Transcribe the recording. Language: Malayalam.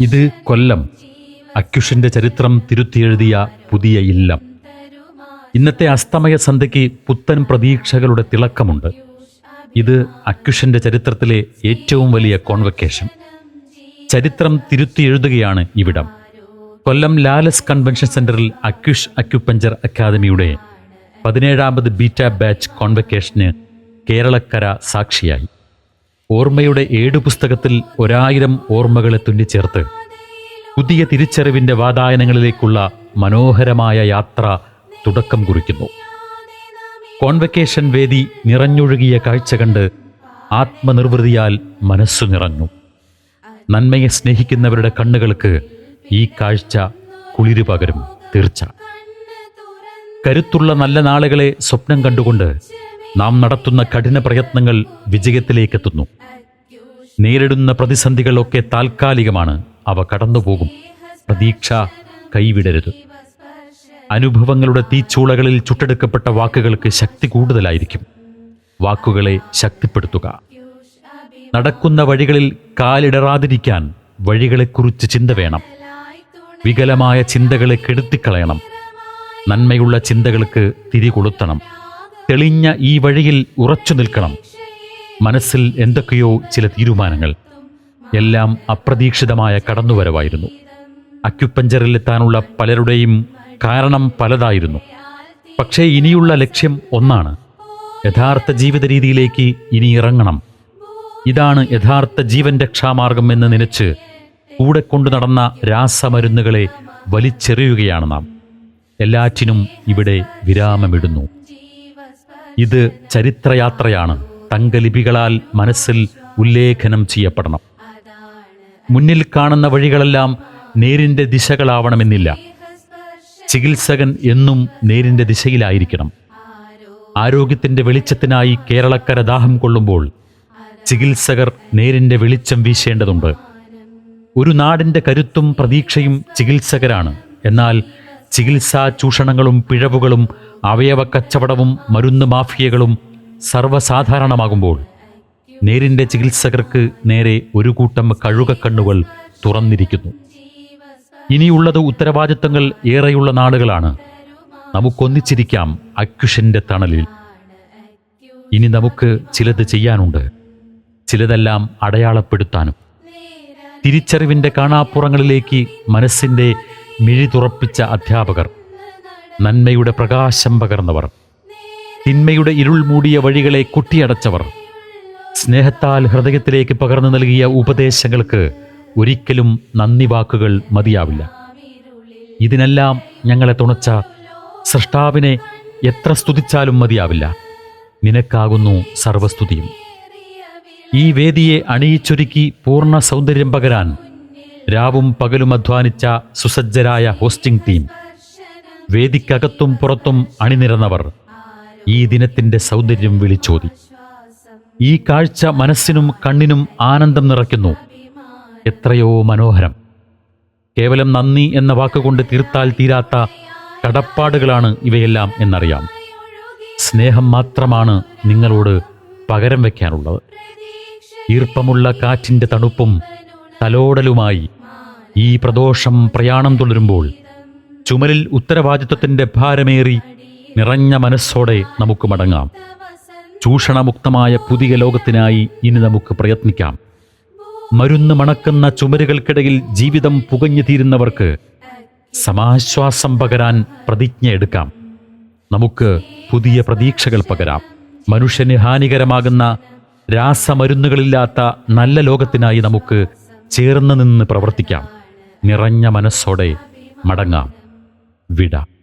ഇത് കൊല്ലം. അക്യുഷന്റെ ചരിത്രം തിരുത്തിയെഴുതിയ പുതിയ ഇല്ലം. ഇന്നത്തെ അസ്തമയ സന്ധ്യയ്ക്ക് പുത്തൻ പ്രതീക്ഷകളുടെ തിളക്കമുണ്ട്. ഇത് അക്യുഷന്റെ ചരിത്രത്തിലെ ഏറ്റവും വലിയ കോൺവക്കേഷൻ. ചരിത്രം തിരുത്തി തിരുത്തിയെഴുതുകയാണ് ഇവിടം. കൊല്ലം ലാലസ് കൺവെൻഷൻ സെന്ററിൽ അക്യുഷ് അക്യുപഞ്ചർ അക്കാദമിയുടെ പതിനേഴാമത് ബീറ്റ ബാച്ച് കോൺവക്കേഷന് കേരളക്കര സാക്ഷിയായി. ഓർമ്മയുടെ ഏഴു പുസ്തകത്തിൽ ഒരായിരം ഓർമ്മകളെ തുന്നിച്ചേർത്ത്. പുതിയ തിരിച്ചറിവിന്റെ വാതായനങ്ങളിലേക്കുള്ള മനോഹരമായ യാത്ര തുടക്കം കുറിക്കുന്നു. കോൺവെക്കേഷൻ വേദി നിറഞ്ഞൊഴുകിയ കാഴ്ച കണ്ട് ആത്മനിർവൃതിയാൽ മനസ്സു നിറഞ്ഞു. നന്മയെ സ്നേഹിക്കുന്നവരുടെ കണ്ണുകൾക്ക് ഈ കാഴ്ച കുളിരു പകരും തീർച്ച. കരുത്തുള്ള നല്ല നാളുകളെ സ്വപ്നം കണ്ടുകൊണ്ട് നാം നടത്തുന്ന കഠിന പ്രയത്നങ്ങൾ വിജയത്തിലേക്കെത്തുന്നു. നേരിടുന്ന പ്രതിസന്ധികളൊക്കെ താൽക്കാലികമാണ്. അവ കടന്നുപോകും. പ്രതീക്ഷ കൈവിടരുത്. അനുഭവങ്ങളുടെ തീച്ചൂളകളിൽ ചുട്ടെടുക്കപ്പെട്ട വാക്കുകൾക്ക് ശക്തി കൂടുതലായിരിക്കും. വാക്കുകളെ ശക്തിപ്പെടുത്തുക. നടക്കുന്ന വഴികളിൽ കാലിടറാതിരിക്കാൻ വഴികളെക്കുറിച്ച് ചിന്ത വേണം. വികലമായ ചിന്തകളെ കെടുത്തിക്കളയണം. നന്മയുള്ള ചിന്തകൾക്ക് തിരികൊളുത്തണം. തെളിഞ്ഞ ഈ വഴിയിൽ ഉറച്ചു നിൽക്കണം. മനസ്സിൽ എന്തൊക്കെയോ ചില തീരുമാനങ്ങൾ. എല്ലാം അപ്രതീക്ഷിതമായ കടന്നുവരവായിരുന്നു. അക്യുപ്പഞ്ചറിലെത്താനുള്ള പലരുടെയും കാരണം പലതായിരുന്നു. പക്ഷേ ഇനിയുള്ള ലക്ഷ്യം ഒന്നാണ്. യഥാർത്ഥ ജീവിത രീതിയിലേക്ക് ഇനി ഇറങ്ങണം. ഇതാണ് യഥാർത്ഥ ജീവൻ രക്ഷാമാർഗം എന്ന് നനച്ച് കൂടെ കൊണ്ടു നടന്ന രാസമരുന്നുകളെ വലിച്ചെറിയുകയാണ് നാം. എല്ലാറ്റിനും ഇവിടെ വിരാമമിടുന്നു. ഇത് ചരിത്രയാത്രയാണ്. തങ്കലിപികളാൽ മനസ്സിൽ ഉല്ലേഖനം ചെയ്യപ്പെടണം. മുന്നിൽ കാണുന്ന വഴികളെല്ലാം നേരിന്റെ ദിശകളാവണമെന്നില്ല. ചികിത്സകൻ എന്നും നേരിന്റെ ദിശയിലായിരിക്കണം. ആരോഗ്യത്തിന്റെ വെളിച്ചത്തിനായി കേരളക്കര ദാഹം കൊള്ളുമ്പോൾ ചികിത്സകർ നേരിന്റെ വെളിച്ചം വീശേണ്ടതുണ്ട്. ഒരു നാടിന്റെ കരുത്തും പ്രതീക്ഷയും ചികിത്സകരാണ്. എന്നാൽ ചികിത്സാ ചൂഷണങ്ങളും പിഴവുകളും അവയവ കച്ചവടവും മരുന്ന് മാഫിയകളും സർവസാധാരണമാകുമ്പോൾ നേരിന്റെ ചികിത്സകർക്ക് നേരെ ഒരു കൂട്ടം കഴുകക്കണ്ണുകൾ തുറന്നിരിക്കുന്നു. ഇനിയുള്ളത് ഉത്തരവാദിത്തങ്ങൾ ഏറെയുള്ള നാളുകളാണ്. നമുക്കൊന്നിച്ചിരിക്കാം അക്യുഷന്റെ തണലിൽ. ഇനി നമുക്ക് ചിലത് ചെയ്യാനുണ്ട്. ചിലതെല്ലാം അടയാളപ്പെടുത്താനും. തിരിച്ചറിവിന്റെ കാണാപ്പുറങ്ങളിലേക്ക് മനസ്സിന്റെ മിഴി തുറപ്പിച്ച അധ്യാപകർ നന്മയുടെ പ്രകാശം പകർന്നവർ തിന്മയുടെ ഇരുൾ മൂടിയ വഴികളെ കുട്ടിയടച്ചവർ സ്നേഹത്താൽ ഹൃദയത്തിലേക്ക് പകർന്നു നൽകിയ ഉപദേശങ്ങൾക്ക് ഒരിക്കലും നന്ദി വാക്കുകൾ മതിയാവില്ല. ഇതിനെല്ലാം ഞങ്ങളെ തുണച്ച സൃഷ്ടാവിനെ എത്ര സ്തുതിച്ചാലും മതിയാവില്ല. നിനക്കാകുന്നു സർവസ്തുതിയും. ഈ വേദിയെ അണിയിച്ചൊരുക്കി പൂർണ സൗന്ദര്യം പകരാൻ രാവും പകലും അധ്വാനിച്ച സുസജ്ജരായ ഹോസ്റ്റിംഗ് ടീം. വേദിക്കകത്തും പുറത്തും അണിനിരന്നവർ ഈ ദിനത്തിന്റെ സൗന്ദര്യം വിളിച്ചോതി. ഈ കാഴ്ച മനസ്സിനും കണ്ണിനും ആനന്ദം നിറയ്ക്കുന്നു. എത്രയോ മനോഹരം. കേവലം നന്ദി എന്ന വാക്കുകൊണ്ട് തീർത്താൽ തീരാത്ത കടപ്പാടുകളാണ് ഇവയെല്ലാം എന്നറിയാം. സ്നേഹം മാത്രമാണ് നിങ്ങളോട് പകരം വയ്ക്കാനുള്ളത് ഈർപ്പമുള്ള കാറ്റിന്റെ തണുപ്പും തലോടലുമായി ഈ പ്രദോഷം പ്രയാണം തുടരുമ്പോൾ ചുമലിൽ ഉത്തരവാദിത്വത്തിന്റെ ഭാരമേറി നിറഞ്ഞ മനസ്സോടെ നമുക്ക് മടങ്ങാം. ചൂഷണമുക്തമായ പുതിയ ലോകത്തിനായി ഇനി നമുക്ക് പ്രയത്നിക്കാം. മരുന്ന് മണക്കുന്ന ചുമരുകൾക്കിടയിൽ ജീവിതം പുകഞ്ഞു തീരുന്നവർക്ക് സമാശ്വാസം പകരാൻ പ്രതിജ്ഞ എടുക്കാം. നമുക്ക് പുതിയ പ്രതീക്ഷകൾ പകരാം. മനുഷ്യന് ഹാനികരമാകുന്ന രാസമരുന്നുകളില്ലാത്ത നല്ല ലോകത്തിനായി നമുക്ക് ചേർന്ന് നിന്ന് പ്രവർത്തിക്കാം. നിറഞ്ഞ മനസ്സോടെ മടങ്ങാം. വിട.